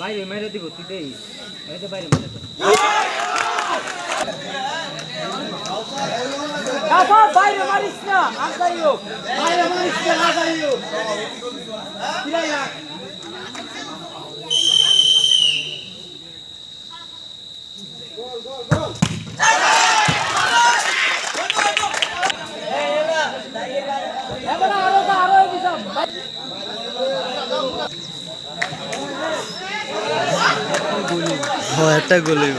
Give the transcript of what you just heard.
বাইরে মেরে দিব তুই দেই। তো বাইরে মেরে দে। কাফা বাইরে একটা গোল হইব